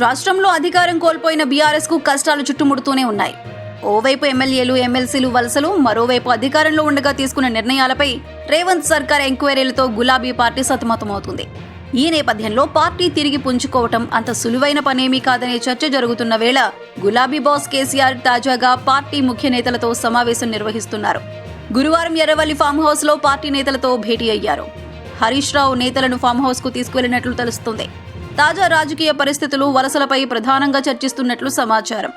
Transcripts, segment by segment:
రాష్ట్రంలో అధికారం కోల్పోయిన బీఆర్ఎస్కు కష్టాలు చుట్టుముడుతూనే ఉన్నాయి. ఓవైపు ఎమ్మెల్యేలు ఎమ్మెల్సీలు వలసలు మరోవైపు అధికారంలో ఉండగా తీసుకున్న నిర్ణయాలపై రేవంత్ సర్కార్ ఎంక్వైరీలతో గులాబీ పార్టీ సతమతమవుతుంది. ఈ నేపథ్యంలో పార్టీ తిరిగి పుంజుకోవటం అంత సులువైన పనేమీ కాదనే చర్చ జరుగుతున్న వేళ గులాబీ బాస్ కేసీఆర్ తాజాగా పార్టీ ముఖ్య నేతలతో సమావేశం నిర్వహిస్తున్నారు. గురువారం ఎర్రవల్లి ఫామ్ హౌస్లో పార్టీ నేతలతో భేటీ అయ్యారు. హరీష్ రావు నేతలను ఫామ్ హౌస్కు తీసుకువెళ్ళినట్లు తెలుస్తుంది. తాజా రాజకీయ పరిస్థితులు వలసలపై ప్రధానంగా చర్చిస్తున్నట్లు సమాచారం.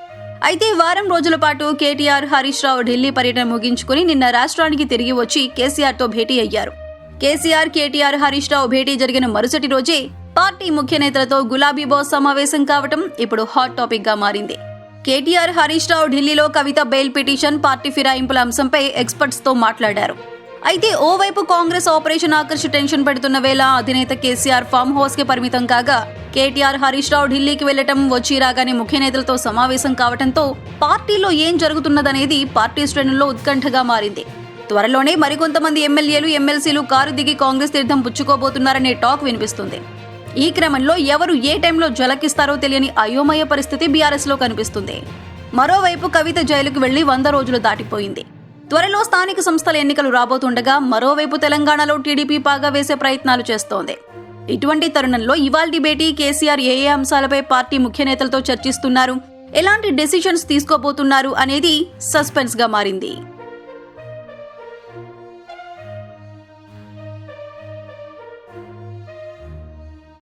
అయితే వారం రోజుల పాటు కేటీఆర్ హరీష్ రావు ఢిల్లీ పర్యటన ముగించుకుని నిన్న రాష్ట్రానికి తిరిగి వచ్చి కేసీఆర్తో భేటీ అయ్యారు. కేసీఆర్ కేటీఆర్ హరీష్ రావు భేటీ జరిగిన మరుసటి రోజే పార్టీ ముఖ్య నేతలతో గులాబీ బాస్ సమావేశం కావటం ఇప్పుడు హాట్ టాపిక్గా మారింది. కేటీఆర్ హరీష్ రావు ఢిల్లీలో కవిత బెయిల్ పిటిషన్ పార్టీ ఫిరాయింపుల అంశంపై ఎక్స్పర్ట్స్తో మాట్లాడారు. అయితే ఓవైపు కాంగ్రెస్ ఆపరేషన్ ఆకర్షి టెన్షన్ పెడుతున్న వేళ అధినేత కేసీఆర్ ఫామ్ హౌస్కి పరిమితం కాగా కేటీఆర్ హరీష్ రావు ఢిల్లీకి వెళ్ళటం వచ్చి రాగానే ముఖ్య నేతలతో సమావేశం కావడంతో పార్టీలో ఏం జరుగుతున్నదనేది పార్టీ శ్రేణుల్లో ఉత్కంఠగా మారింది. త్వరలోనే మరికొంతమంది ఎమ్మెల్యేలు ఎమ్మెల్సీలు కారు దిగి కాంగ్రెస్ తీర్థం పుచ్చుకోబోతున్నారనే టాక్ వినిపిస్తుంది. ఈ క్రమంలో ఎవరు ఏ టైంలో జలకిస్తారో తెలియని అయోమయ పరిస్థితి బీఆర్ఎస్లో కనిపిస్తుంది. మరోవైపు కవిత జైలుకు వెళ్ళి వంద రోజులు దాటిపోయింది. త్వరలో స్థానిక సంస్థల ఎన్నికలు రాబోతుండగా మరోవైపు తెలంగాణలో టీడీపీ పాగా వేసే ప్రయత్నాలు చేస్తోంది. ఇటువంటి తరుణంలో ఇవాల్టి భేటీ కేసీఆర్ ఏ ఏ అంశాలపై పార్టీ ముఖ్య నేతలతో చర్చిస్తున్నారు ఎలాంటి డెసిషన్స్ తీసుకోబోతున్నారు అనేది సస్పెన్స్గా మారింది.